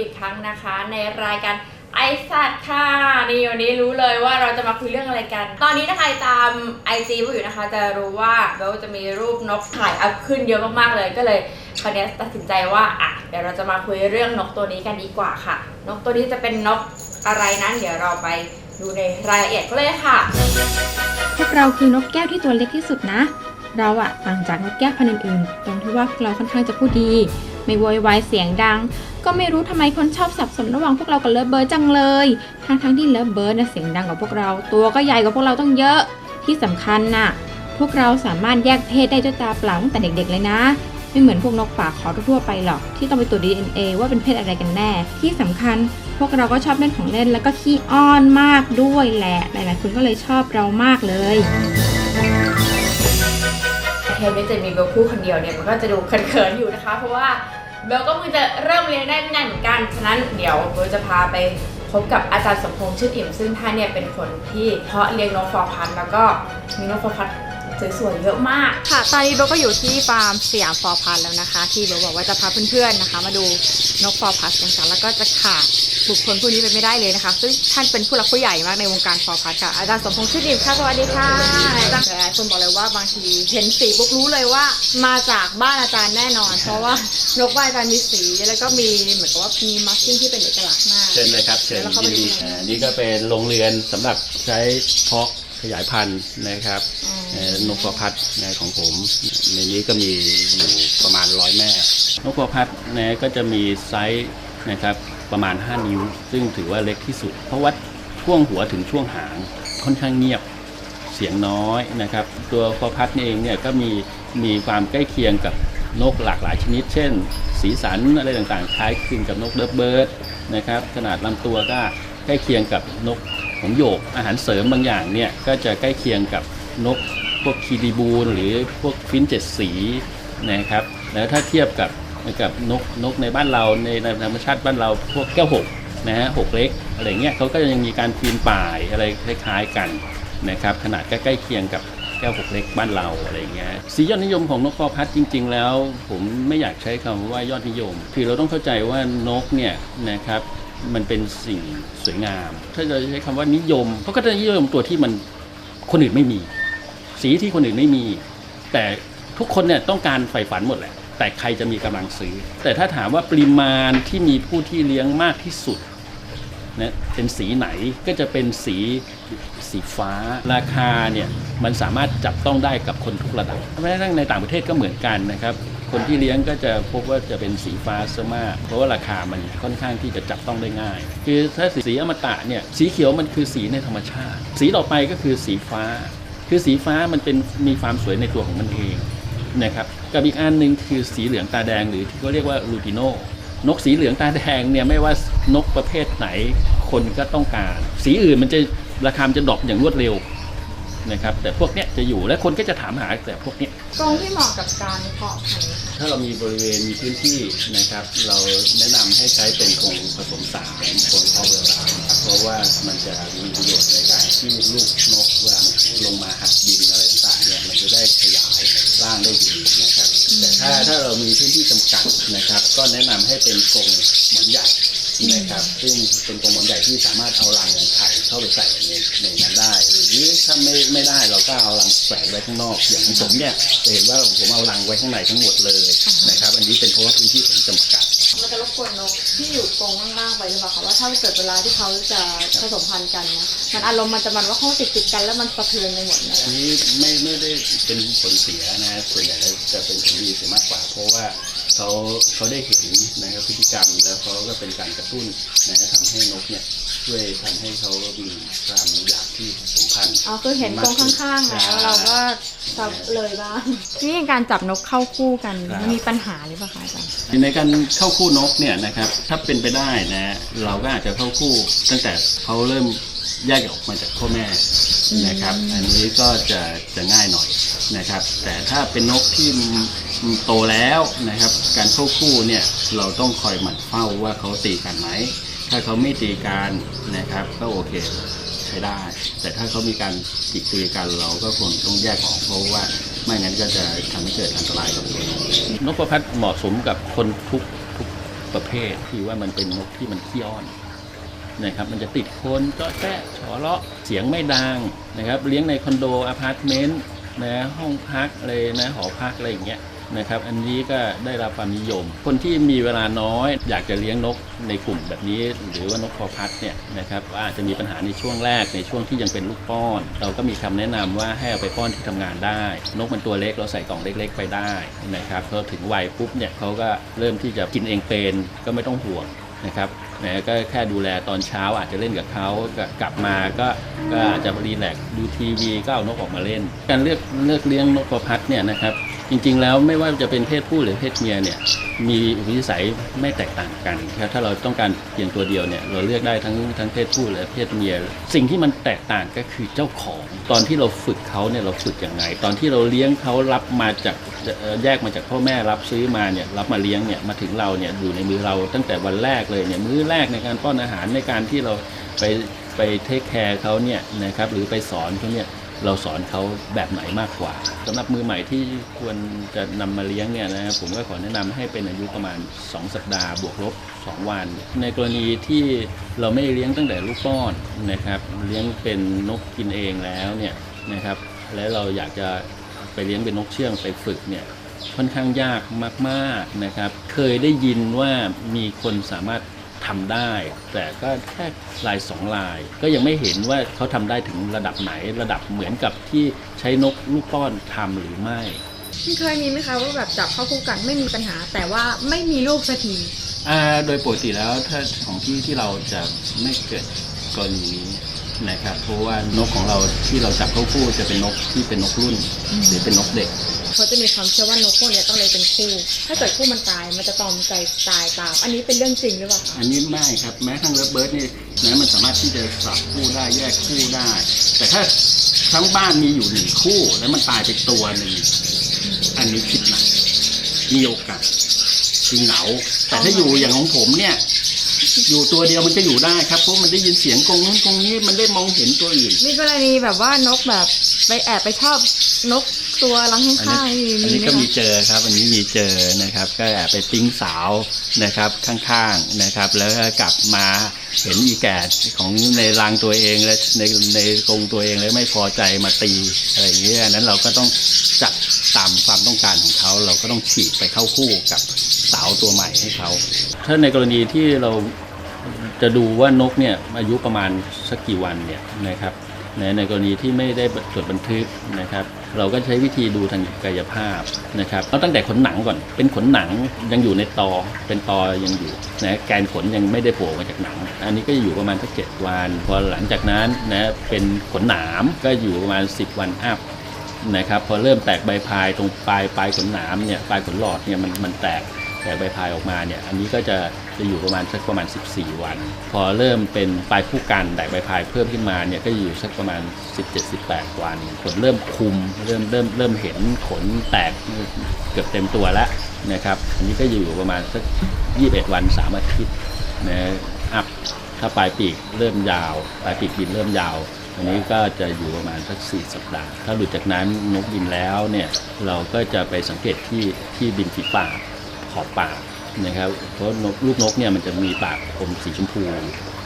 อีกครั้งนะคะ ในรายการไอสัตว์ค่ะนี่วันนี้รู้เลยว่าเราจะมาคุยเรื่องอะไรกัน ตอนนี้ถ้าใครตามไอจีวกอยู่นะคะ จะรู้ว่าเบลจะมีรูปนกถ่ายอัพขึ้นเยอะมากๆเลยก็เลยคราวนี้ตัดสินใจว่าอะเดี๋ยวเราจะมาคุยเรื่องนกตัวนี้กันดีกว่าค่ะ นกตัวนี้จะเป็นนกอะไรนั้น เดี๋ยวเราไปดูในรายละเอียดก็เลยค่ะ พวกเราคือนกแก้วที่ตัวเล็กที่สุดนะ เราอะต่างจากนกแก้วพันธุ์อื่นๆตรงที่ว่าเราค่อนข้างจะพูดดี ไม่โวยวายเสียงดัง ก็ไม่รู้ทำไมคนชอบสับสนระหว่างพวกเรากับเลิฟเบิร์ดจังเลย ทั้งๆที่เลิฟเบิร์ดน่ะเสียงดังกว่าพวกเรา ตัวก็ใหญ่กว่าพวกเราต้องเยอะ ที่สำคัญน่ะ พวกเราสามารถแยกเพศได้ด้วยตาเปล่าตั้งแต่เด็กๆเลยนะ ไม่เหมือนพวกนกป่าขอทั่วไปหรอก ที่ต้องไปตรวจ DNA ว่าเป็นเพศอะไรกันแน่ ที่สำคัญพวกเราก็ชอบเล่นของเล่นแล้วก็ขี้อ้อนมากด้วยแหละ หลายๆคนก็เลยชอบเรามากเลย เทปนี้จะมีเบลคู่คนเดียวเนี่ยมันก็จะดูเขินๆอยู่นะคะ เพราะว่าเบลก็เพิ่งจะเริ่มเรียนได้ไม่นานเหมือนกันฉะนั้นเดี๋ยวเบลจะพาไปพบกับอาจารย์สมพงษ์ชื่นอิ่มซึ่งท่านเนี่ยเป็นคนที่เพาะเลี้ยงนกฟอร์พันธ์แล้วก็มีนกฟอร์พันธ์ สวยๆเยอะมาก ค่ะ ตอนนี้เบลก็อยู่ที่ฟาร์มสยามฟอร์พันแล้วนะคะ ที่เบลบอกว่าจะพาเพื่อนๆนะคะ มาดูนกฟอร์พัสกันค่ะแล้วก็จะขาดบุคคลผู้นี้ไปไม่ได้เลยนะคะ ซึ่งท่านเป็นผู้หลักผู้ใหญ่มากในวงการฟอร์พัสค่ะอาจารย์สมพงษ์ชื่อดิมค่ะสวัสดีค่ะหลายคนบอกเลยว่าบางทีเห็นสีปุ๊บรู้เลยว่า มาจากบ้านอาจารย์แน่นอน เพราะว่านกบ้านอาจารย์มีสีแล้วก็มีเหมือนกับว่ามีมาร์กิ้งที่เป็นเอกลักษณ์มากเชิญเลยครับเชิญแล้วเราเข้ายิไปนดีดูอ่านี่ก็เป็นโรงเรือนสำหรับใช้เพาะ ขยายพันธุ์นะครับอ๋อเอ่อนกกระพัดนะของผม ในนี้ก็มีอยู่ประมาณร้อยแม่ นกกระพัดนะก็จะมีไซส์นะครับประมาณ 5 นิ้ว ซึ่งถือว่าเล็กที่สุด เพราะวัดช่วงหัวถึงช่วงหางค่อนข้างเงียบเสียงน้อยนะครับ ตัวคอพัดนี่เองเนี่ยก็มีมีความใกล้เคียงกับนกหลากหลายชนิด เช่น สีสันอะไรต่างๆ คล้ายคลึงกับนกเลิฟเบิร์ดนะครับขนาดลำตัวก็ ใกล้เคียงกับนกหงโยก อาหารเสริมบางอย่างเนี่ยก็จะใกล้เคียงกับนกพวกคีรีบูนหรือพวกฟินเจ็ดสีนะครับแล้วถ้าเทียบกับกับนกนกในบ้านเราในธรรมชาติบ้านเราพวกแก้วหกนะฮะหกเล็กอะไรเงี้ยเขาก็ยังมีการปีนป่ายอะไรคล้ายๆกันนะครับขนาดใกล้ๆเคียงกับแก้วหกเล็กบ้านเราอะไรเงี้ยสียอดนิยมของนกกอพัดจริง ๆ แล้ว ผมไม่อยากใช้คำว่ายอดนิยม คือเราต้องเข้าใจว่านกเนี่ยนะครับ มันเป็นสิ่งสวยงาม ถ้าเราใช้คำว่านิยมเขาก็จะนิยมตัวที่มันคนอื่นไม่มี สีที่คนอื่นไม่มี แต่ทุกคนเนี่ยต้องการใฝ่ฝันหมดแหละ แต่ใครจะมีกำลังซื้อ แต่ถ้าถามว่าปริมาณที่มีผู้ที่เลี้ยงมากที่สุดนะเป็นสีไหนก็จะเป็นสี สีฟ้า ราคาเนี่ยมันสามารถจับต้องได้กับคนทุกระดับแม้กระทั่งในต่างประเทศก็เหมือนกันนะครับคนที่เลี้ยงก็จะพบว่าจะเป็นสีฟ้าซะมาก เพราะว่าราคามันค่อนข้างที่จะจับต้องได้ง่าย คือถ้าสีอมตะเนี่ยสีเขียวมันคือสีในธรรมชาติ สีต่อไปก็คือสีฟ้า คือสีฟ้ามันเป็นมีความสวยในตัวของมันเองนะครับกับอีกอันหนึ่งคือสีเหลืองตาแดงหรือที่เขาเรียกว่าลูติโนนกสีเหลืองตาแดงเนี่ยไม่ว่านกประเภทไหนคนก็ต้องการ สีอื่นมันจะ ราคามันจะดรอปอย่างรวดเร็วนะครับ แต่พวกเนี้ยจะอยู่และคนก็จะถามหาแต่พวกเนี้ยตรงที่เหมาะกับการเพาะพันธุ์ถ้าเรามีบริเวณมีพื้นที่นะครับ เราแนะนำให้ใช้เป็นกรงผสมสารกรงพ่อเวลาครับเพราะว่ามันจะมีประโยชน์ในการที่ลูกนกเวลาลงมาหัดบินอะไรต่างๆเนี่ยมันจะได้ขยายร่างได้ดีนะครับ แต่ถ้าถ้าเรามีพื้นที่จำกัดนะครับ ก็แนะนำให้เป็นกรงหมอนใหญ่ นะครับ ซึ่งเป็นกรงหมอนใหญ่ที่สามารถเอารังไข่เข้าไปใส่ในในนั้นได้ หรือถ้าไม่ไม่ได้เราก็เอารังแฝงไว้ข้างนอก อย่างของผมเนี่ยจะเห็นว่าผมเอารังไว้ข้างในทั้งหมดเลยนะครับ อันนี้เป็นเพราะว่าพื้นที่ผมจำกัดมันจะรบกวนนกที่อยู่กรงล่างๆไปหรือเปล่าคะว่าถ้าเกิดเวลาที่เขาจะผสมพันธุ์กันเนี่ยมันอารมณ์มันจะมันว่าเขาติดติดๆกันแล้วมันสะเทือนไปหมดเลยอันนี้ไม่ไม่ได้เป็นผลเสียนะส่วนใหญ่แล้วจะเป็นผลดีเสียมากกว่า เพราะว่า เขาเขาได้เห็นนะครับพฤติกรรม แล้วเขาก็เป็นการกระตุ้นนะทำให้นกเนี่ยช่วยทำให้เขามีความอยากที่ผสมพันธุ์อ๋อคือเห็นกรงข้างๆแล้วเราก็ซับเลยบ้างนี่การจับนกเข้าคู่กันมันมีปัญหาหรือเปล่าคะอาจารย์ในการเข้าคู่นกเนี่ยนะครับถ้าเป็นไปได้นะเราก็อาจจะเข้าคู่ ตั้งแต่เขาเริ่มแยกออกมาจากพ่อแม่นะครับ อันนี้ก็จะจะง่ายหน่อยนะครับ แต่ถ้าเป็นนกที่ โตแล้วนะครับ การเข้าคู่เนี่ยเราต้องคอยหมั่นเฝ้าว่าเขาตีกันไหมถ้าเขาไม่ตีกันนะครับ ก็โอเคใช้ได้ แต่ถ้าเขามีการจิกตีกันเราก็ควรต้องแยกออกเพราะว่าไม่งั้นก็จะทำให้เกิดอันตรายกับตัวนกนกประพัดเหมาะสมกับคนทุกทุกประเภทที่ว่ามันเป็นนกที่มันขี้อ้อนนะครับมันจะติดคนก็แจ๊ะฉอเลาะเสียงไม่ดังนะครับ เลี้ยงในคอนโดอพาร์ตเมนต์นะห้องพักอะไรนะหอพักอะไรอย่างเงี้ย นะครับ อันนี้ก็ได้รับความนิยม คนที่มีเวลาน้อย อยากจะเลี้ยงนกในกลุ่มแบบนี้ หรือว่านกพอพัดเนี่ยนะครับอาจจะมีปัญหาในช่วงแรกในช่วงที่ยังเป็นลูกป้อน เราก็มีคำแนะนำว่าให้เอาไปป้อนที่ทำงานได้ นกมันตัวเล็กเราใส่กล่องเล็ก ๆ ไปได้นะครับพอถึงวัยปุ๊บเนี่ยเขาก็เริ่มที่จะกินเองเป็นก็ไม่ต้องห่วงนะครับนะก็แค่ดูแลตอนเช้าอาจจะเล่นกับเขากลับมาก็ก็อาจจะรีแลกดูทีวีก็เอานกออกมาเล่น การเลือกเลือกเลี้ยงนกประพัดเนี่ยนะครับ จริงๆแล้วไม่ว่าจะเป็นเพศผู้หรือเพศเมียเนี่ยมีอุปนิสัยไม่แตกต่างกันครับถ้าเราต้องการเพียงตัวเดียวเนี่ยเราเลือกได้ทั้งทั้งเพศผู้และเพศเมีย สิ่งที่มันแตกต่างก็คือเจ้าของ ตอนที่เราฝึกเขาเนี่ยเราฝึกอยังไงตอนที่เราเลี้ยงเขารับมาจากแยกมาจากพ่อแม่รับซื้อมาเนี่ยรับมาเลี้ยงเนี่ยมาถึงเราเนี่ยอยู่ในมือเราตั้งแต่วันแรกเลยเนี่ยมื้อแรกในการป้อนอาหารในการที่เราไปไปเทคแคร์เขาเนี่ยนะครับหรือไปสอนเขาเนี่ย เราสอนเขาแบบไหนมากกว่าสำหรับมือใหม่ที่ควรจะนำมาเลี้ยงเนี่ยนะครับผมก็ขอแนะนำให้เป็นอายุประมาณ 2 สัปดาห์บวกลบ 2 วัน ในกรณีที่เราไม่เลี้ยงตั้งแต่ลูกป้อนนะครับเลี้ยงเป็นนกกินเองแล้วเนี่ยนะครับแล้วเราอยากจะไปเลี้ยงเป็นนกเชื่องไปฝึกเนี่ยค่อนข้างยากมาก ๆนะครับ เคยได้ยินว่ามีคนสามารถ ทำได้ แต่ก็แค่ลายสองลาย ก็ยังไม่เห็นว่าเขาทำได้ถึงระดับไหนระดับเหมือนกับที่ใช้นกลูกป้อนทำหรือไม่มันเคยมีไหมคะว่าแบบจับเข้าคู่กันไม่มีปัญหา แต่ว่าไม่มีลูกสักทีอ่าโดยปกติแล้วถ้าของที่ที่เราจะไม่เกิดกรณีนี้ นะครับ เพราะว่านกของเราที่เราจับเข้าคู่จะเป็นนกที่เป็นนกรุ่น หรือเป็นนกเด็กเขาจะมีความเชื่อว่านกพวกเนี้ยต้องเลยเป็นคู่ ถ้าเกิดคู่มันตายมันจะตอมใจตายตาม อันนี้เป็นเรื่องจริงหรือเปล่าคะอันนี้ไม่ครับแม้ทั้งเลิฟเบิร์ดนี่นะมันสามารถที่จะสับคู่ได้แยกคู่ได้ แต่ถ้าทั้งบ้านมีอยู่หนึ่งคู่ แล้วมันตายไปตัวหนึ่งอันนี้คิดหนักมีโอกาสคือเหงาแต่ถ้าอยู่อย่างของผมเนี่ย อยู่ตัวเดียวมันจะอยู่ได้ครับเพราะมันได้ยินเสียงกรงนู้นกรงนี้มันได้มองเห็นตัวอื่น มีกรณีแบบว่านกแบบไปแอบไปชอบนก ตัวรังข้างๆนี่อันมีนี้ไหมก็มีคะเจอครับ อันนี้มีเจอนะครับ ก็แอบไปปิ้งสาวนะครับข้างๆนะครับ แล้วก็กลับมาเห็นอีแก่ของในรังตัวเองและในในกรงตัวเองแล้วไม่พอใจมาตีอะไรอย่างเงี้ยอันนั้นเราก็ต้องจัดตามความต้องการของเขา เราก็ต้องฉีกไปเข้าคู่กับสาวตัวใหม่ให้เขา ถ้าในกรณีที่เราจะดูว่านกเนี่ยอายุประมาณสักกี่วันเนี่ยนะครับในในกรณีที่ไม่ได้จดบันทึกนะครับ เราก็ใช้วิธีดูทางกายภาพนะครับเอาตั้งแต่ขนหนังก่อน เป็นขนหนังยังอยู่ในตอ เป็นตอยังอยู่นะแกนขนยังไม่ได้โผล่มาจากหนัง อันนี้ก็จะอยู่ประมาณสักเจ็ดวัน พอหลังจากนั้นนะเป็นขนหนามก็อยู่ประมาณ 10 วันอัพนะครับพอเริ่มแตกใบพายตรงปลายปลายขนหนามเนี่ยปลายขนหลอดเนี่ยมันมันแตกแตกใบพายออกมาเนี่ยอันนี้ก็จะ จะอยู่ประมาณสักประมาณ 14 วัน พอเริ่มเป็นปลายผู้กันแตกใบพายเพิ่มขึ้นมาเนี่ยก็อยู่สักประมาณ 17-18 วันขนเริ่มคุมเริ่มเริ่มเริ่มเห็นขนแตกเกือบเต็มตัวแล้วนะครับอันนี้ก็อยู่ประมาณสัก 21 วัน 3 อาทิตย์นะอัพถ้าปลายปีกเริ่มยาว ปลายปีกบินเริ่มยาวอันนี้ก็จะอยู่ประมาณสัก4สัปดาห์ ถ้าหลุดจากนั้นนกบินแล้วเนี่ยเราก็จะไปสังเกตที่ที่บินฝีปากขอบปาก นะครับเพราะนกลูกนกเนี่ยมันจะมีปากอมสีชมพู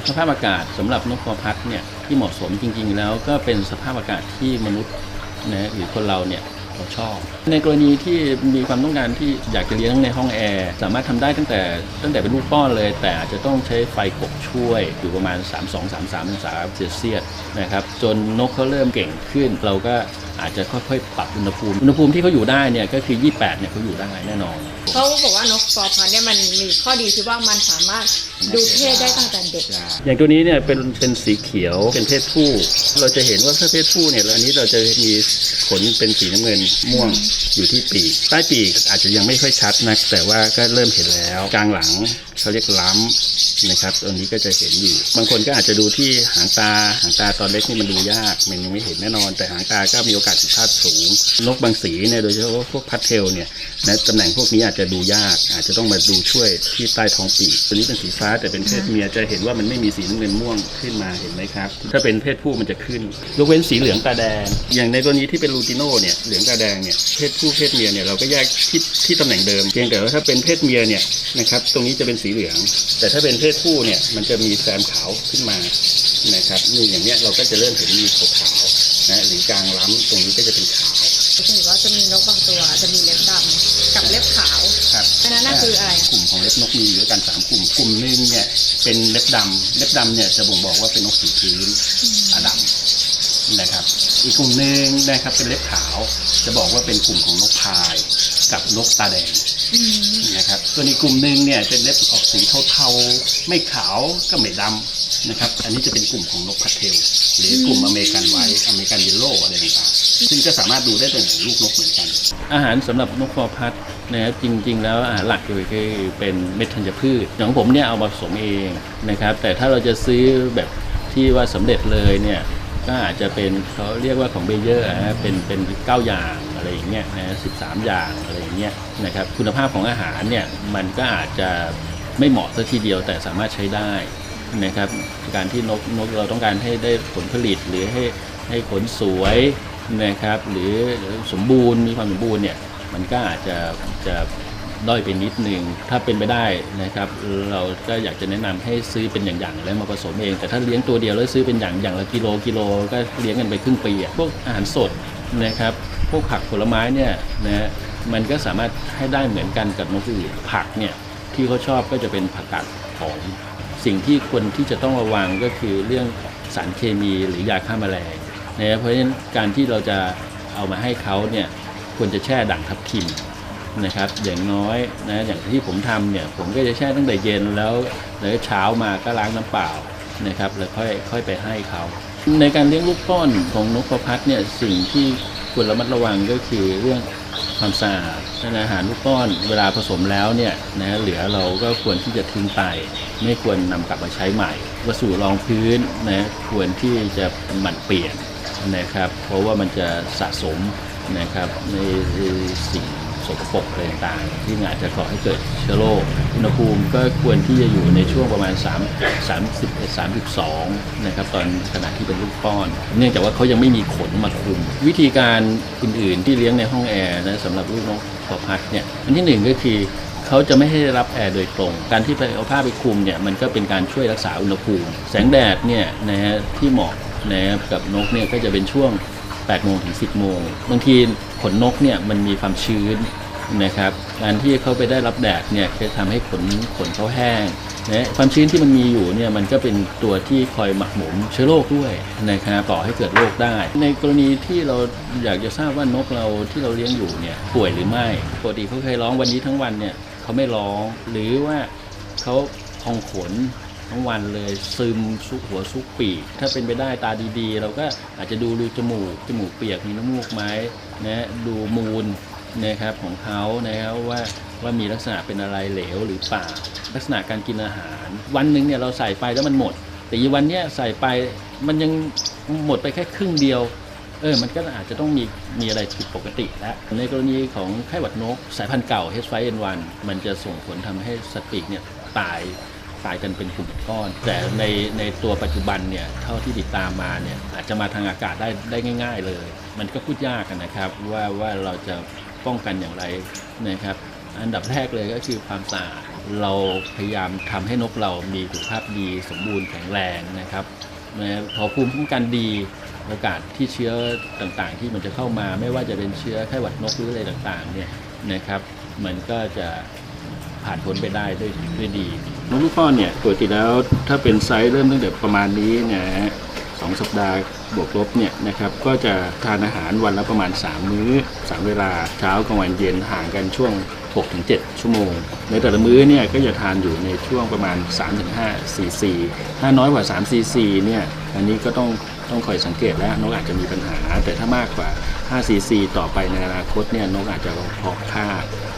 สภาพอากาศสำหรับนกกระพัดเนี่ยที่เหมาะสมจริง ๆ แล้วก็เป็นสภาพอากาศที่มนุษย์นะหรือคนเราเนี่ยเราชอบ ในกรณีที่มีความต้องการที่อยากจะเลี้ยงในห้องแอร์สามารถทำได้ตั้งแต่ตั้งแต่เป็นลูกป้อนเลย แต่อาจจะต้องใช้ไฟกบช่วยอยู่ประมาณ 32-33องศาเซลเซียสนะครับจนนกเขาเริ่มเก่งขึ้น เราก็อาจจะค่อยๆปรับอุณหภูมิ อุณหภูมิที่เขาอยู่ได้เนี่ยก็คือ 28 เนี่ยเขาอยู่ได้แน่นอน เขาบอกว่านกฟอร์พันเนี่ยมันมีข้อดีที่ว่ามันสามารถดูเพศได้ตั้งแต่เด็ก อย่างตัวนี้เนี่ยเป็นเป็นสีเขียวเป็นเพศผู้ เราจะเห็นว่าถ้าเพศผู้เนี่ยแล้วอันนี้เราจะมีขนเป็นสีน้ำเงินม่วงอยู่ที่ปีกใต้ปีกอาจจะยังไม่ค่อยชัดนัก แต่ว่าก็เริ่มเห็นแล้วกลางหลังเขาเรียกล้ำนะครับตัวนี้ก็จะเห็นอยู่ บางคนก็อาจจะดูที่หางตา หางตาตอนเล็กนี่มันดูยากมันยังไม่เห็นแน่นอน แต่หางตาก็มีโอกาสผิดพลาดสูง นกบางสีเนี่ยโดยเฉพาะพวกพัดเทลเนี่ยนะตำแหน่งพวกนี้อาจจะดูยาก อาจจะต้องมาดูช่วยที่ใต้ท้องปีก ตัวนี้เป็นสีฟ้าแต่เป็นเพศเมียจะเห็นว่ามันไม่มีสีน้ำเงินม่วงขึ้นมาเห็นไหมครับ ถ้าเป็นเพศผู้มันจะขึ้น ยกเว้นสีเหลืองตาแดง อย่างในตัวนี้ที่เป็นลูติโนเนี่ย เหลืองตาแดงเนี่ย เพศผู้เพศเมียเนี่ยเราก็แยกที่ที่ตำแหน่งเดิม เพียงแต่ว่าถ้าเป็นเพศเมียเนี่ยนะครับ ตรงนี้จะเป็นสีเหลือง แต่ถ้าเป็นเพศผู้เนี่ยมันจะมีแซมขาวขึ้นมานะครับนี่อย่างเนี้ยเราก็จะเริ่มเห็นมีขาวๆนะหรือกลางล้ำตรงนี้ก็จะเป็นขาวจะเห็นว่าจะมีนกบางตัวจะมีเล็บดำกับเล็บขาวครับอันนั้นน่ะคืออะไรกลุ่มของเล็บนกมีอยู่ด้วยกันสามกลุ่มกลุ่มหนึ่งเนี่ยเป็นเล็บดำเล็บดำเนี่ยจะบ่งบอกว่าเป็นนกสีพื้นตาดำ นะครับ อีกกลุ่มหนึ่งนะครับเป็นเล็บขาว จะบอกว่าเป็นกลุ่มของนกพายกับนกตาแดงนะครับส่วนอีกกลุ่มหนึ่งเนี่ยเป็นเล็บออกสีเทาๆไม่ขาวก็ไม่ดำนะครับ อันนี้จะเป็นกลุ่มของนกพัทเทลหรือกลุ่มอเมริกันไวท์อเมริกันเยลโล่อะไรต่างๆซึ่งจะสามารถดูได้ตั้งแต่ลูกนกเหมือนกัน อาหารสำหรับนกคอพัดนะครับจริง ๆ แล้วอาหารหลักเลยคือเป็นเม็ดธัญพืชอย่างของผมเนี่ยเอามาผสมเองนะครับ แต่ถ้าเราจะซื้อแบบที่ว่าสำเร็จเลยเนี่ย ก็อาจจะเป็นเขาเรียกว่าของเบเยอร์นะฮะเป็นเป็นเก้าอย่างอะไรอย่างเงี้ยนะสิบสามอย่างอะไรอย่างเงี้ยนะครับคุณภาพของอาหารเนี่ยมันก็อาจจะไม่เหมาะซะทีเดียวแต่สามารถใช้ได้นะครับการที่นกนกเราต้องการให้ได้ผลผลิตหรือให้ให้ผลสวยนะครับหรือสมบูรณ์มีความสมบูรณ์เนี่ยมันก็อาจจะจะ ด้อยไปนิดหนึ่งถ้าเป็นไปได้นะครับ เราก็อยากจะแนะนำให้ซื้อเป็นอย่างๆแล้วมาผสมเอง แต่ถ้าเลี้ยงตัวเดียวแล้วซื้อเป็นอย่างอย่างละกิโลกิโลก็เลี้ยงกันไปครึ่งปีพวกอาหารสดนะครับพวกผักผลไม้เนี่ยนะมันก็สามารถให้ได้เหมือนกันกับนกอื่นผักเนี่ยที่เขาชอบก็จะเป็นผักกาดหอมสิ่งที่ควรที่จะต้องระวังก็คือเรื่องสารเคมีหรือยาฆ่าแมลงนะเพราะฉะนั้นการที่เราจะเอามาให้เขาเนี่ยควรจะแช่ด่างทับทิม นะครับ อย่างน้อยนะอย่างที่ผมทำเนี่ยผมก็จะแช่ตั้งแต่เย็นแล้วแล้วเช้ามาก็ล้างน้ำเปล่านะครับ แล้วค่อยค่อยไปให้เขา ในการเลี้ยงลูกป้อนของนกกระพัดเนี่ยสิ่งที่ควรระมัดระวังก็คือเรื่องความสะอาดอาหารลูกป้อนเวลาผสมแล้วเนี่ยนะเหลือเราก็ควรที่จะทิ้งไปไม่ควรนำกลับมาใช้ใหม่วัสดุรองพื้นนะควรที่จะหมั่นเปลี่ยนนะครับ เพราะว่ามันจะสะสมนะครับในสิ่ง สกปรกอะไรต่างๆที่อาจจะก่อให้เกิดเชื้อโรคอุณหภูมิก็ควรที่จะอยู่ในช่วงประมาณ 3 31 32นะครับตอนขณะที่เป็นลูกป้อน เนื่องจากว่าเขายังไม่มีขนมาคุม วิธีการอื่นๆที่เลี้ยงในห้องแอร์นะสำหรับลูกนกขอพัดเนี่ยอันที่หนึ่งก็คือเขาจะไม่ให้ได้รับแอร์โดยตรง การที่ไปเอาผ้าไปคลุมเนี่ยมันก็เป็นการช่วยรักษาอุณหภูมิ แสงแดดเนี่ยนะฮะที่เหมาะนะครับกับนกเนี่ยก็จะเป็นช่วง 8โมงถึง 10 โมง บางทีขนนกเนี่ยมันมีความชื้นนะครับการที่เขาไปได้รับแดดเนี่ยจะทำให้ขนขนเขาแห้งนะความชื้นที่มันมีอยู่เนี่ยมันก็เป็นตัวที่คอยหมักหมมเชื้อโรคด้วยนะครับต่อให้เกิดโรคได้ ในกรณีที่เราอยากจะทราบว่านกเราที่เราเลี้ยงอยู่เนี่ยป่วยหรือไม่ปกติเขาเคยร้องวันนี้ทั้งวันเนี่ยเขาไม่ร้องหรือว่าเขาพองขน ทั้งวันเลยซึมซุกหัวซุกปีก ถ้าเป็นไปได้ตาดีๆ เราก็อาจจะดูรูจมูกจมูกเปียกมีน้ำมูกไหมนะดูมูลนะครับของเขานะครับว่าว่ามีลักษณะเป็นอะไรเหลวหรือเปล่าลักษณะการกินอาหาร วันหนึ่งเนี่ยเราใส่ไปแล้วมันหมด แต่อีวันเนี้ยใส่ไปมันยังหมดไปแค่ครึ่งเดียวเออ มันก็อาจจะต้องมีมีอะไรผิดปกติแล้ว ในกรณีของไข้หวัดนก สายพันธุ์เก่า H5N1 มันจะส่งผลทำให้สตว์ปีกเนี่ยตาย ตายกันเป็นกลุ่มก้อน แต่ในในตัวปัจจุบันเนี่ยเท่าที่ติดตามมาเนี่ยอาจจะมาทางอากาศได้ได้ง่าย ๆ เลย มันก็พูดยากนะครับว่าว่าเราจะป้องกันอย่างไรนะครับ อันดับแรกเลยก็คือความสะอาดเราพยายามทำให้นกเรามีสุขภาพดีสมบูรณ์แข็งแรงนะครับพอภูมิคุ้มกันดีโอกาสที่เชื้อต่างๆ ที่มันจะเข้ามาไม่ว่าจะเป็นเชื้อไข้หวัดนกหรืออะไรต่างๆเนี่ยนะครับ มันก็จะผ่านพ้นไปได้ด้วยด้วยดี นกลูกป้อนเนี่ยปกติแล้วถ้าเป็นไซส์เริ่มตั้งแต่ประมาณนี้นะฮะสองสัปดาห์บวกลบเนี่ยนะครับก็จะทานอาหารวันละประมาณ 3 มื้อ 3 เวลาเช้ากลางวันเย็นห่างกันช่วง 6-7 ชั่วโมง ในแต่ละมื้อเนี่ยก็จะทานอยู่ในช่วงประมาณ 3-5 cc ถ้าน้อยกว่า 3 cc เนี่ยอันนี้ก็ต้องต้องคอยสังเกตแล้วนกอาจจะมีปัญหา แต่ถ้ามากกว่า 5 cc ต่อไปในอนาคตเนี่ยนกอาจจะเพาะค่า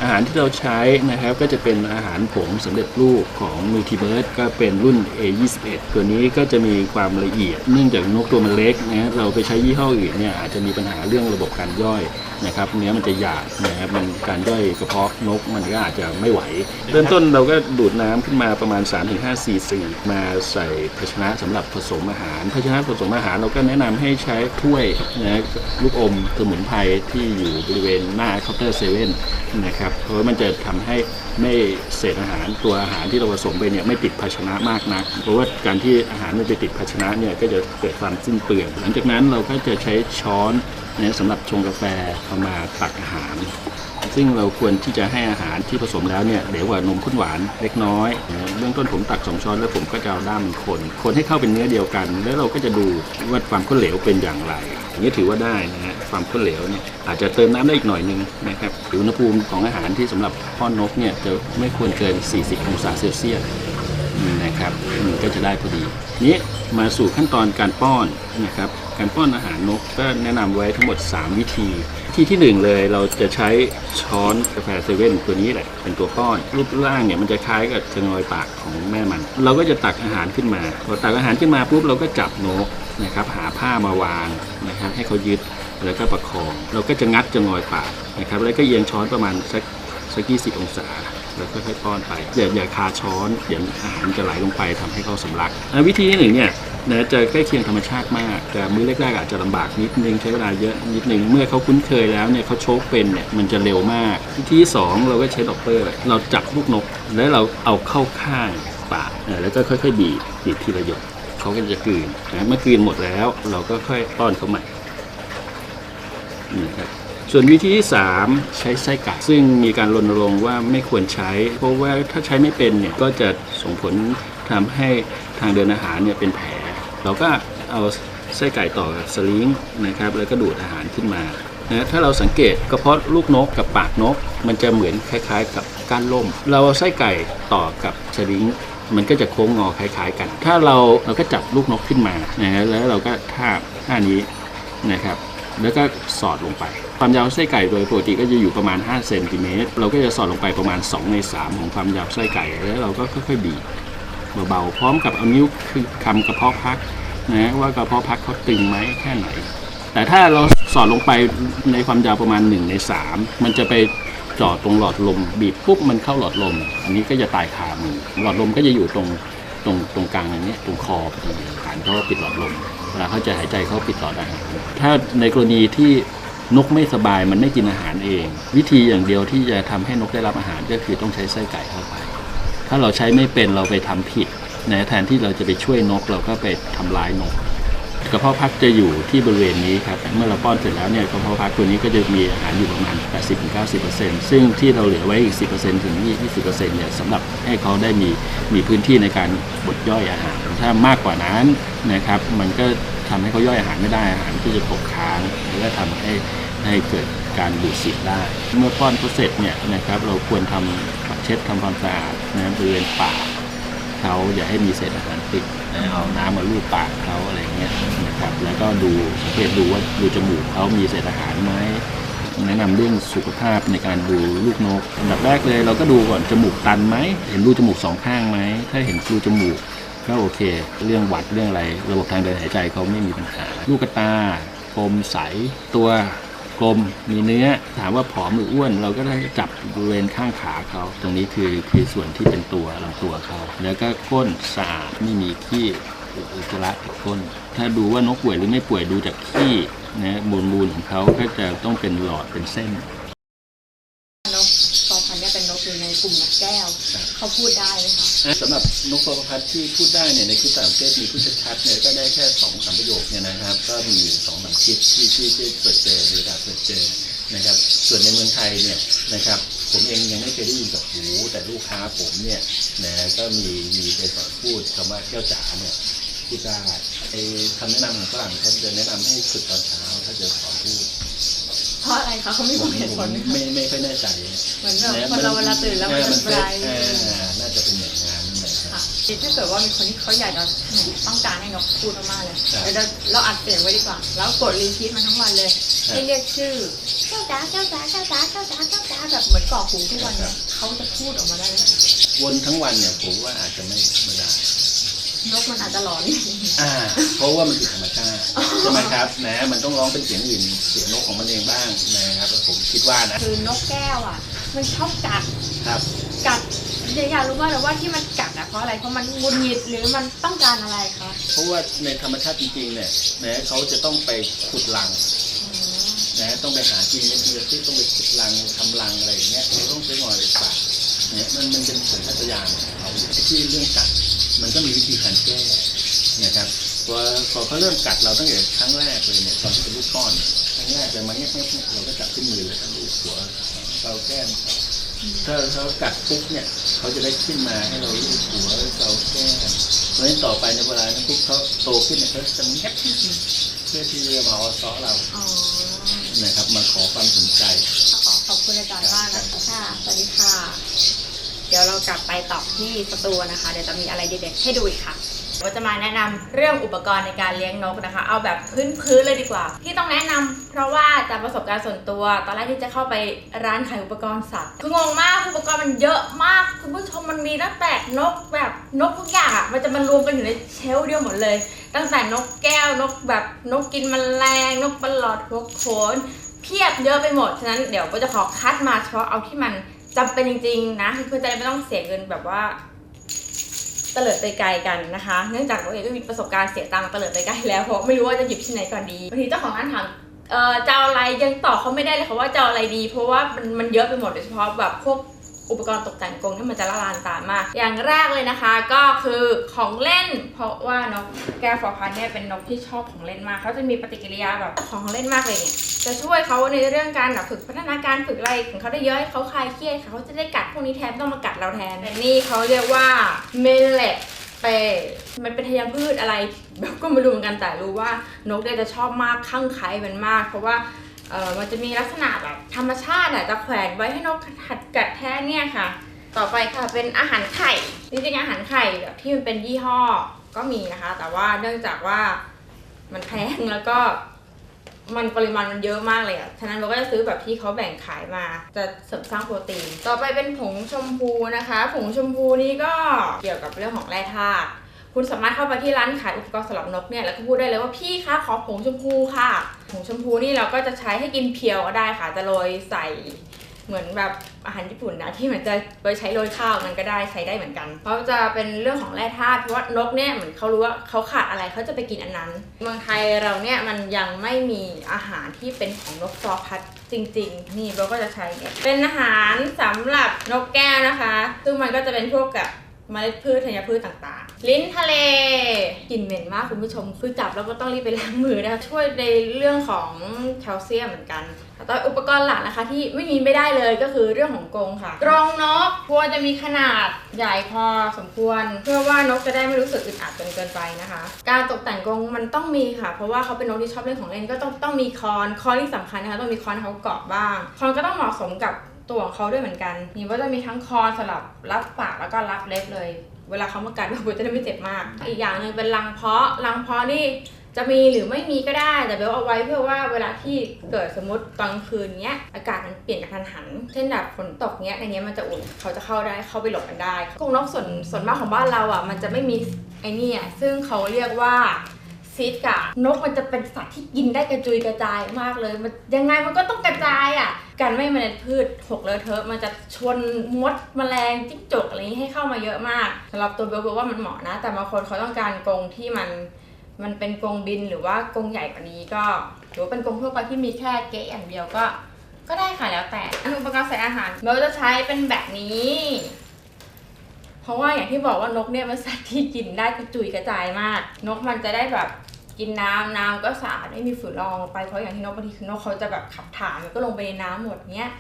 อาหารที่เราใช้นะครับก็จะเป็นอาหารผงสำเร็จรูปของมูทิเบิร์ดก็เป็นรุ่น A21 ตัวนี้ก็จะมีความละเอียด เนื่องจากนกตัวมันเล็กนะเราไปใช้ยี่ห้ออื่นเนี่ยอาจจะมีปัญหาเรื่องระบบการย่อยนะครับเนื้อมันจะหยาบนะครับมันการย่อยกระเพาะนกมันก็อาจจะไม่ไหว เริ่มต้นเราก็ดูดน้ำขึ้นมาประมาณ 3-5 cc มาใส่ภาชนะสำหรับผสมอาหารภาชนะผสมอาหารเราก็แนะนำให้ใช้ถ้วยนะลูกอมสมุนไพรที่อยู่บริเวณหน้าเคาน์เตอร์เซเว่นนะครับนะครับเพราะว่ามันจะทำให้ไม่เศษอาหารตัวอาหารที่เราผสมไปเนี่ยไม่ติดภาชนะมากนัก เพราะว่าการที่อาหารมันไปติดภาชนะเนี่ยก็จะเกิดความสิ้นเปลืองหลังจากนั้นเราก็จะใช้ช้อนเนี่ยสำหรับชงกาแฟเอามาตักอาหาร ซึ่งเราควรที่จะให้อาหารที่ผสมแล้วเนี่ยเหลวกว่านมข้นหวานเล็กน้อยนะเบื้องต้นผมตักสองช้อนแล้วผมก็จะเอาด้ามคน คนให้เข้าเป็นเนื้อเดียวกัน แล้วเราก็จะดูว่าความข้นเหลวเป็นอย่างไรอย่างนี้ถือว่าได้นะฮะความข้นเหลวเนี่ยอาจจะเติมน้ำได้อีกหน่อยนึงนะครับอุณหภูมิของอาหารที่สำหรับพ่อนนกเนี่ยจะไม่ควรเกิน 40 องศาเซลเซียสนะครับก็จะได้พอดีนี้มาสู่ขั้นตอนการป้อนนะครับ การป้อนอาหารนกก็แนะนำไว้ทั้งหมด 3 วิธี ที่ที่หนึ่งเลยเราจะใช้ช้อนกาแฟเซเว่นตัวนี้แหละเป็นตัวป้อน รูปร่างเนี่ยมันจะคล้ายกับจะงอยปากของแม่มัน เราก็จะตักอาหารขึ้นมาพอตักอาหารขึ้นมาปุ๊บเราก็จับนกนะครับหาผ้ามาวางนะครับให้เขายึดแล้วก็ประคอง เราก็จะงัดจะงอยปากนะครับแล้วก็เอียงช้อนประมาณสักสักยี่สิบองศาแล้วค่อยๆป้อนไปอย่าอย่าคาช้อนเดี๋ยวอาหารจะไหลลงไปทำให้เขาสำลักวิธีที่หนึ่งเนี่ย นะจะใกล้เคียงธรรมชาติมาก แต่มื้อแรกๆอาจจะลำบากนิดนึงใช้เวลาเยอะนิดนึงเมื่อเขาคุ้นเคยแล้วเนี่ยเขาโชคเป็นเนี่ยมันจะเร็วมากวิธีที่สองเราก็ใช้ดอกเตอร์เราจับลูกนก แล้วเราเอาเข้าข้างปากแล้วก็ค่อยๆบีบบีบทีละหยดเขาก็จะกลืนนะเมื่อกลืนหมดแล้ว เราก็ค่อยป้อนเขาใหม่นี่ครับส่วนวิธีที่ 3 ใช้ไส้ไก่ซึ่งมีการรณรงค์ว่าไม่ควรใช้ เพราะว่าถ้าใช้ไม่เป็นเนี่ยก็จะส่งผลทำให้ทางเดินอาหารเนี่ยเป็นแผล เราก็เอาไส้ไก่ต่อกับสลิงนะครับแล้วก็ดูดอาหารขึ้นมานะถ้าเราสังเกตกระเพาะลูกนกกับปากนก มันจะเหมือนคล้าย ๆ กับก้านล่ม เราเอาไส้ไก่ต่อกับสลิงมันก็จะโค้งงอคล้าย ๆ กัน ถ้าเราเราก็จับลูกนกขึ้นมานะฮะแล้วเราก็ท่าบท่านี้นะครับ แล้วก็สอดลงไป ความยาวไส้ไก่โดยปกติก็จะอยู่ประมาณ5เซนติเมตรเราก็จะสอดลงไปประมาณ 2 ใน 3 ของความยาวไส้ไก่ แล้วเราก็ค่อยๆบีบ เบาๆ พร้อมกับเอานิ้วคือคำกระเพาะพักนะว่ากระเพาะพักเขาตึงไหมแค่ไหน แต่ถ้าเราสอดลงไปในความยาวประมาณ1ใน3 มันจะไปจาะตรงหลอดลม บีบปุ๊บมันเข้าหลอดลม อันนี้ก็จะตายคามือหลอดลมก็จะอยู่ตรงตรงตรงกลางอย่างเนี้ยตรงคอพอดีฐานเขาก็ปิดหลอดลมเวลาเขาจะหายใจเขาปิดหลอดอาหารถ้าในกรณีที่นกไม่สบายมันไม่กินอาหารเอง วิธีอย่างเดียวที่จะทำให้นกได้รับอาหารก็คือต้องใช้ไส้ไก่เข้าไป ถ้าเราใช้ไม่เป็นเราไปทำผิดนะแทนที่เราจะไปช่วยนกเราก็ไปทำร้ายนกกระเพาะพักจะอยู่ที่บริเวณนี้ครับ เมื่อเราป้อนเสร็จแล้วเนี่ยกระเพาะพักตัวนี้ก็จะมีอาหารอยู่ประมาณ 80-90%ซึ่งที่เราเหลือไว้อีก 10%ถึง 20%เนี่ยสำหรับให้เขาได้มีมีพื้นที่ในการบดย่อยอาหาร ถ้ามากกว่านั้นนะครับ มันก็ทำให้เขาย่อยอาหารไม่ได้อาหารที่จะตกค้างแล้วก็ทำให้ ให้เกิดการดูดซึมได้ เมื่อป้อนเขาเสร็จเนี่ยนะครับเราควรทำเช็ดทำความสะอาดนะบริเวณปากเขาอย่าให้มีเศษอาหารติดนะเอาน้ำมาลูบปากเขาอะไรเงี้ยนะครับแล้วก็ดูสังเกตดูว่าดูจมูกเขามีเศษอาหารไหมแนะนำเรื่องสุขภาพในการดูลูกนกอันดับแรกเลยเราก็ดูก่อนจมูกตันไหมเห็นรูจมูกสองข้างไหมถ้าเห็นรูจมูกก็โอเค เรื่องหวัดเรื่องอะไร ระบบทางเดินหายใจเขาไม่มีปัญหา ลูกตากลมใสตัว กลมมีเนื้อถามว่าผอมหรืออ้วน เราก็ได้จับบริเวณข้างขาเขา ตรงนี้คือคือส่วนที่เป็นตัวลำตัวเขาแล้วก็ก้นสะอาดไม่มีขี้อุจจาระติดก้น ถ้าดูว่านกป่วยหรือไม่ป่วยดูจากขี้นะมูลมูลของเขาก็จะต้องเป็นหลอดเป็นเส้นนกกอพันธุ์เนี่ยเป็นนกอยู่ในกลุ่มนก แก้ว เขาพูดได้ไหมคะสำหรับนกปรพัดที่พูดได้เนี่ยในคลิปต่างประเทศมีพูดชัดๆเนี่ยก็ได้แค่สองสามประโยคเนี่ยนะครับ ก็มีสองสามคลิปที่ที่ที่เปิดเจอหรือการเปิดเจอนะครับ ส่วนในเมืองไทยเนี่ยนะครับ ผมเองยังไม่เคยได้ยินกับหู แต่ลูกค้าผมเนี่ยนะก็มีมีไปสอนพูดคำว่าแก้วจ๋าเนี่ยพูดได้ไอ้คำแนะนำของฝรั่งเขาจะแนะนำให้ฝึกตอนเช้าถ้าจะสอนพูด เพราะอะไรคะเขาไม่ผบอมกเหตุผผมลไหมคะไม่ไม่ค่อยแน่ใจเหมือนแบบคนเราเวลาตื่นแล้วมันจะเออไบรท์เออน่าจะเป็นอย่างนั้นนะครับค่ะถ้าเกิดว่ามีคนที่เขาอยากจะต้องการให้นกพูดมากๆเลยครับเดี๋ยวเราเราอัดเสียงไว้ดีกว่า แล้วกดรีพีทมันทั้งวันเลยครับให้เรียกชื่อเจ้าจ๋าเจ้าจ๋าเจ้าจ๋าเจ้าจ๋าเจ้าจ๋าแบบเหมือนกรอกหูทุกวันเนี่ยเขาจะพูดออกมาได้ไหมวนทั้งวันเนี่ยผมว่าอาจจะไม่ไม่ได้นกมันอาจจะหลอนอ่าเพราะว่ามันผิดธรรมชาติ ใช่ไหมครับนะมันต้องร้องเป็นเสียงอื่นเสียงนกของมันเองบ้างนะครับแล้วผมคิดว่านะคือนกแก้วอะ มันชอบกัดครับ กัดเดี๋ยวอยากรู้ว่าเลยว่าที่มันกัดอะเพราะอะไรเพราะมันหงุดหงิดหรือมันต้องการอะไรคะเพราะว่าในธรรมชาติจริงๆเนี่ยนะเขาจะต้องไปขุดรังนะต้องไปหาจริงเนี่ยคือที่ต้องไปขุดรังทำรังอะไรอย่างเงี้ยเราต้องใช้งอยไปปักเนี่ยมันมันเป็นสัญชาตญาณของเขาที่เรื่องกัดมันก็มีวิธีการแก้นะครับ พอพอเขาเริ่มกัดเราตั้งแต่ครั้งแรกเลยเนี่ยตอนที่เป็นลูกก้อนเนี่ยครั้งแรกเลยมาเงี้ยบๆเนี่ยเราก็จับขึ้นมือเลยลูกหัวเราแก้มเขาถ้าเขากัดปุ๊บเนี่ยเขาจะได้ขึ้นมาให้เราลูบหัวเราแก้มเพราะฉะนั้นต่อไปในเวลานั้นปุ๊บเขาโตขึ้นเนี่ยเขาจะแงบที่เพื่อที่จะมาเอาเซาะเราอ๋อนะครับมาขอความสนใจขอขอบคุณอาจารย์มากนะคะค่ะสวัสดีค่ะ เดี๋ยวเรากลับไปต่อที่สตูนะคะ เดี๋ยวจะมีอะไรเด็ดๆให้ดูอีกค่ะ เราจะมาแนะนำเรื่องอุปกรณ์ในการเลี้ยงนกนะคะ เอาแบบพื้นๆเลยดีกว่า ที่ต้องแนะนำเพราะว่าจากประสบการณ์ส่วนตัว ตอนแรกที่จะเข้าไปร้านขายอุปกรณ์สัตว์คืองงมากอุปกรณ์มันเยอะมาก คุณผู้ชมมันมีตั้งแต่นกแบบนกทุกอย่างอะมันจะมารวมกันอยู่ในเชลเดียวหมดเลย ตั้งแต่นกแก้วนกแบบนกกินแมลงนกประหลอดหัวโขนเพียบเยอะไปหมด ฉะนั้นเดี๋ยวก็จะขอคัดมาเฉพาะเอาที่มันจำเป็นจริงๆนะเพื่อจะได้ไม่ต้องเสียเงินแบบว่า เตลิดไปไกลกันนะคะ เนื่องจากตัวเองก็มีประสบการณ์เสียตังค์เตลิดไปไกลแล้วเพราะไม่รู้ว่าจะหยิบที่ไหนก่อนดีบางทีเจ้าของร้านถามเออจะเอาอะไรยังตอบเขาไม่ได้เลยค่ะว่าจะเอาอะไรดี เพราะว่ามันมันเยอะไปหมดโดยเฉพาะแบบพวก อุปกรณ์ตกแต่งกรงที่มันจะละลานตามาก อย่างแรกเลยนะคะก็คือของเล่น เพราะว่านกแก้วฟอร์พันเนี่ยเป็นนกที่ชอบของเล่นมากเขาจะมีปฏิกิริยาแบบของเล่นมากเลยเนี่ยจะช่วยเขาในเรื่องการแบบฝึกพัฒนาการฝึกอะไรของเขาได้เยอะให้เขาคลายเครียดค่ะเขาจะได้กัดพวกนี้แทนต้องมากัดเราแทนแต่นี่เขาเรียกว่าเมล e t เปมันเป็นธัญพืชอะไรแบบก็ไม่รู้เหมือนกันแต่รู้ว่านกเนี่ยจะชอบมากข้างไคล้มันมาก เพราะว่าเออมันจะมีลักษณะแบบธรรมชาติอะจะแขวนไว้ให้นกหัด กัดแท้เนี่ยค่ะ ต่อไปค่ะเป็นอาหารไข่จริงๆอาหารไข่แบบที่มันเป็นยี่ห้อก็มีนะคะ แต่ว่าเนื่องจากว่ามันแพงแล้วก็มันปริมาณมันเยอะมากเลยอะฉะนั้นเราก็จะซื้อแบบที่เขาแบ่งขายมา จะเสริมสร้างโปรตีน ต่อไปเป็นผงชมพูนะคะ ผงชมพูนี่ก็เกี่ยวกับเรื่องของแร่ธาตุ คุณสามารถเข้าไปที่ร้านขายอุปกรณ์สำหรับนกเนี่ยแล้วก็พูดได้เลยว่าพี่คะขอผงชมพูค่ะ ผงชมพูนี่เราก็จะใช้ให้กินเพียวก็ได้ค่ะ จะโรยใส่ เหมือนแบบอาหารญี่ปุ่นนะที่มันจะไปใช้โรยข้าวมันก็ได้ใช้ได้เหมือนกันเพราะจะเป็นเรื่องของแร่ธาตุเพราะว่านกเนี่ยเหมือนเขารู้ว่าเขาขาดอะไรเขาจะไปกินอันนั้น เมืองไทยเราเนี่ยมันยังไม่มีอาหารที่เป็นของนกฟอร์พัดจริง ๆ นี่เราก็จะใช้เนี่ยเป็นอาหารสำหรับนกแก้วนะคะ ซึ่งมันก็จะเป็นพวกกับ เมล็ดพืชธัญพืชต่างๆ ลิ้นทะเลกลิ่นเหม็นมากคุณผู้ชม คือจับแล้วก็ต้องรีบไปล้างมือนะคะช่วยในเรื่องของแคลเซียมเหมือนกันต่ออุปกรณ์หลักนะคะที่ไม่มีไม่ได้เลยก็คือเรื่องของกรงค่ะกรงนกควรจะมีขนาดใหญ่พอสมควร เพื่อว่านกจะได้ไม่รู้สึกอึดอัดจนเกินไปนะคะ การตกแต่งกรงมันต้องมีค่ะ เพราะว่าเขาเป็นนกที่ชอบเล่นของเล่นก็ต้องต้องมีคอนคอนที่สำคัญนะคะต้องมีคอนเขาเกาะบ้าง คอนก็ต้องเหมาะสมกับ ตัวของเขาด้วยเหมือนกันนี่ว่าจะมีทั้งคอนสำหรับรับปากแล้วก็รับเล็บเลย เวลาเขามากัดเราจะได้ไม่เจ็บมาก อีกอย่างหนึ่งเป็นรังเพาะรังเพาะนี่จะมีหรือไม่มีก็ได้ แต่เบลเอาไว้เพื่อว่าเวลาที่เกิดสมมติตอนกลางคืนเนี้ยอากาศมันเปลี่ยนกระทันหัน เช่นแบบฝนตกเนี้ยในเนี้ยมันจะอุ่นเขาจะเข้าได้เข้าไปหลบกันได้กรงนกส่วนส่วนมากของบ้านเราอะมันจะไม่มีไอ้นี่อะซึ่งเขาเรียกว่า ซีดกะนกมันจะเป็นสัตว์ที่กินได้กระจุยกระจายมากเลย มันยังไงมันก็ต้องกระจายอะการไม่เมล็ดพืชหกเลอะเทอะมันจะชนมดแมลงจิ้งจกอะไรนี้ให้เข้ามาเยอะมากสำหรับตัวเบลเบลว่ามันเหมาะนะ แต่บางคนเขาต้องการกรงที่มันมันเป็นกรงบินหรือว่ากรงใหญ่กว่านี้ก็หรือว่าเป็นกรงทั่วไปที่มีแค่เก๊ะอย่างเดียวก็ ก็ได้ค่ะแล้วแต่อันอุปกรณ์ใส่อาหารเราจะใช้เป็นแบบนี้ เพราะว่าอย่างที่บอกว่านกเนี่ยมันสัตว์ที่กินได้กระจุยกระจายมาก นกมันจะได้แบบกินน้ำน้ำก็สะอาดไม่มีฝุ่นละอองไปเพราะอย่างที่นกบางทีคือนกเขาจะแบบขับถ่ายมันก็ลงไปในน้ำหมดเนี้ย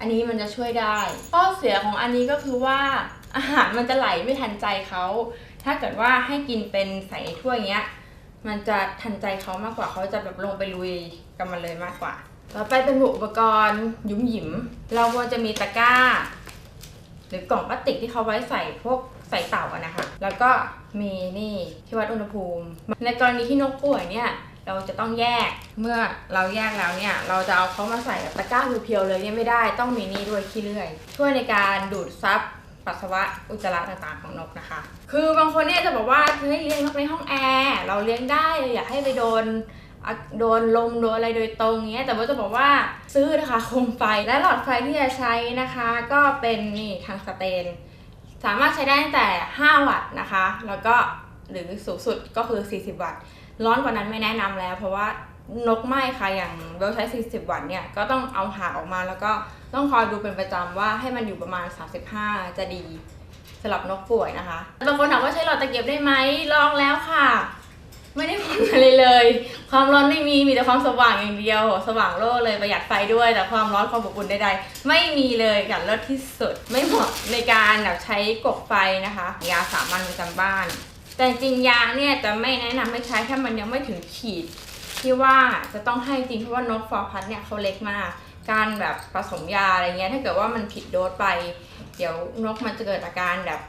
อันนี้มันจะช่วยได้ ข้อเสียของอันนี้ก็คือว่าอาหารมันจะไหลไม่ทันใจเขาถ้าเกิดว่าให้กินเป็นใส่ถ้วยเงี้ย มันจะทันใจเขามากกว่าเขาจะแบบลงไปลุยกับมันเลยมากกว่า ต่อไปเป็นอุปกรณ์หยุ่มหยิม เราควรจะมีตะกร้า หรือกล่องพลาสติกที่เขาไว้ใส่พวกใส่เต่าอะนะคะ แล้วก็มีนี่ที่วัดอุณหภูมิ ในกรณีที่นกป่วยเนี่ยเราจะต้องแยก เมื่อเราแยกแล้วเนี่ยเราจะเอาเขามาใส่ตะกร้าเพียวๆเลยเนี่ยไม่ได้ต้องมีนี่ด้วยขี้เลื่อย ช่วยในการดูดซับปัสสาวะอุจจาระต่างๆของนกนะคะ คือบางคนเนี่ยจะบอกว่าเฮ้ยเลี้ยงนกในห้องแอร์เราเลี้ยงได้อย่าให้ไปโดน โดนลมโดนอะไรโดยตรงเงี้ยแต่ว่าจะบอกว่าซื้อนะคะโคมไฟและหลอดไฟที่จะใช้นะคะ ก็เป็นนี่ทางสเตน สามารถใช้ได้ตั้งแต่ 5 วัตต์นะคะ แล้วก็หรือสูงสุดก็คือ 40 วัตต์ ร้อนกว่านั้นไม่แนะนำแล้ว เพราะว่านกไหม้ค่ะอย่างเบลใช้ 40 วันเนี่ยก็ต้องเอาหางออกมาแล้วก็ต้องคอยดูเป็นประจำว่าให้มันอยู่ประมาณ 35 จะดีสำหรับนกป่วยนะคะบางคนถามว่าใช้หลอดตะเกียบได้ไหมลองแล้วค่ะ ไม่ได้ผลอะไรเลย ความร้อนไม่มี มีแต่ความสว่างอย่างเดียว สว่างโล่เลยประหยัดไฟด้วย แต่ความร้อนความอบอุ่นใดๆ ไม่มีเลยกับเลิศที่สุด ไม่เหมาะในการแบบใช้กกไฟนะคะ ยาสามัญประจำบ้าน แต่จริงยาเนี่ยจะไม่แนะนำให้ใช้ถ้ามันยังไม่ถึงขีด ที่ว่าจะต้องให้จริงเพราะว่านกฟอร์พัดเนี่ยเขาเล็กมาก การแบบผสมยาอะไรเงี้ยถ้าเกิดว่ามันผิดโดสไป เดี๋ยวนกมันจะเกิดอาการแบบ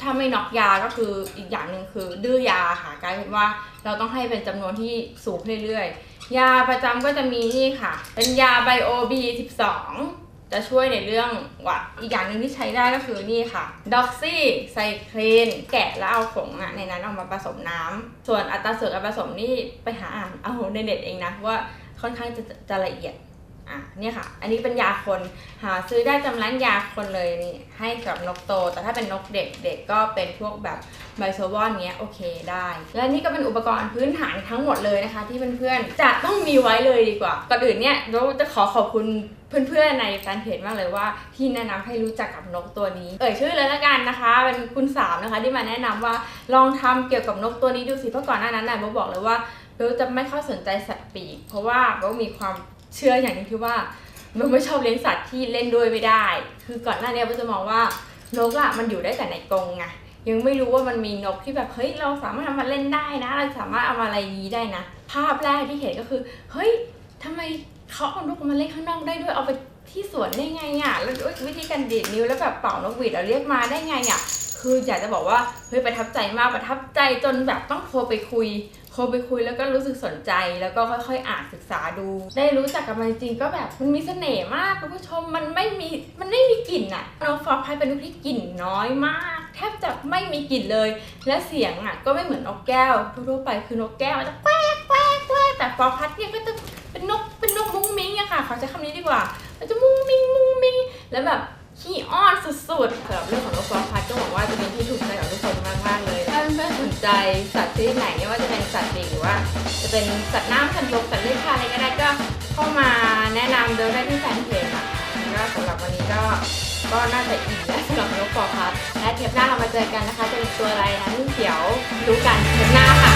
ถ้าไม่น็อกยาก็คืออีกอย่างหนึ่งคือดื้อยาค่ะกลายเป็นว่าเราต้องให้เป็นจำนวนที่สูงเรื่อยๆ ยาประจำก็จะมีนี่ค่ะ เป็นยาไบโอบี12จะช่วยในเรื่องหวัดอีกอย่างหนึ่งที่ใช้ได้ก็คือนี่ค่ะด็อกซี่ไซคลีนแกะแล้วเอาผงอะในนั้นเอามาผสมน้ำส่วนอัตราส่วนการผสมนี่ไปหาอ่านเอาในเน็ตเองนะว่าค่อนข้างจะจะละเอียด อะเนี่ยค่ะ อันนี้เป็นยาคนหาซื้อได้จำร้านยาคนเลยนี่ให้สำหรับนกโต แต่ถ้าเป็นนกเด็กเด็กก็เป็นพวกแบบไบโซวอนเงี้ยโอเคได้ และนี่ก็เป็นอุปกรณ์พื้นฐานทั้งหมดเลยนะคะ ที่เพื่อนๆจะต้องมีไว้เลยดีกว่าก่อนอื่นเนี่ยเราจะขอขอบคุณเพื่อนๆในแฟนเพจมากเลยว่าที่แนะนำให้รู้จักกับนกตัวนี้ เอ่ยชื่อเลยละกันนะคะ เป็นคุณสามนะคะ ที่มาแนะนำว่าลองทำเกี่ยวกับนกตัวนี้ดูสิเพราะก่อนหน้านั้นน่ะโบบอกเลยว่าเบลจะไม่ค่อยสนใจสัตว์ปีกเพราะว่าเบลมีความ เชื่ออย่างหนึงที่ว่ามันไม่ชอบเลี้ยงสัตว์ที่เล่นด้วยไม่ได้ คือก่อนหน้านี้เราจะมองว่านกอะมันอยู่ได้แต่ในกรงไงยังไม่รู้ว่ามันมีนกที่แบบเฮ้ยเราสามารถทำมาเล่นได้นะ เราสามารถเอามาอะไรยี้ได้นะ ภาพแรกที่เห็นก็คือ เฮ้ยทำไมเขาเอานกมาเล่นข้างนอกได้ด้วยเอาไปที่สวนได้ไงอะแล้ววิธีการดีดนิ้วแล้วแบบเป่านกหวีดเราเรียกมาได้ไงอะคืออยากจะบอกว่าเฮ้ยประทับใจมากประทับใจจนแบบต้องโทรไปคุย โทรไปคุยแล้วก็รู้สึกสนใจแล้วก็ค่อยๆ อ่านศึกษาดู ได้รู้จักกับมันจริงๆก็แบบมันมีเสน่ห์มากคุณผู้ชมมันไม่มีมันไม่มีกลิ่นอะนกฟอร์พายเป็นนกที่กลิ่นน้อยมาก แทบจะไม่มีกลิ่นเลย และเสียงอะก็ไม่เหมือนนกแก้วทั่วไปคือนกแก้วมันจะแควกแควกแควกแต่ฟอร์พัดเนี่ยก็จะเป็นนกเป็นนกมุ้งมิ้งอะค่ะขอใช้คำนี้ดีกว่ามันจะมุ้งมิ้งมุ้งมิ้งแล้วแบบขี้อ้อนสุดๆสำหรับเรื่องของนกฟอร์พัดก็หวังว่าจะเป็นที่ถูกใจกับทุกคนมากๆเลย ใจสัตว์ชนิดไหนไม่ว่าจะเป็นสัตว์ปีกหรือว่า จะเป็นสัตว์น้ำสัตว์บกสัตว์เลื้อยคลานอะไรก็ได้ก็เข้ามาแนะนำโดยได้ที่แฟนเพจค่ะก็สำหรับวันนี้ก็ก็น่าจะอิ่มแล้วสำหรับนกฟอร์พัสและเทปหน้าเรามาเจอกันนะคะจะเป็นตัวอะไรนั้นเดี๋ยวรู้กันเทปหน้าค่ะ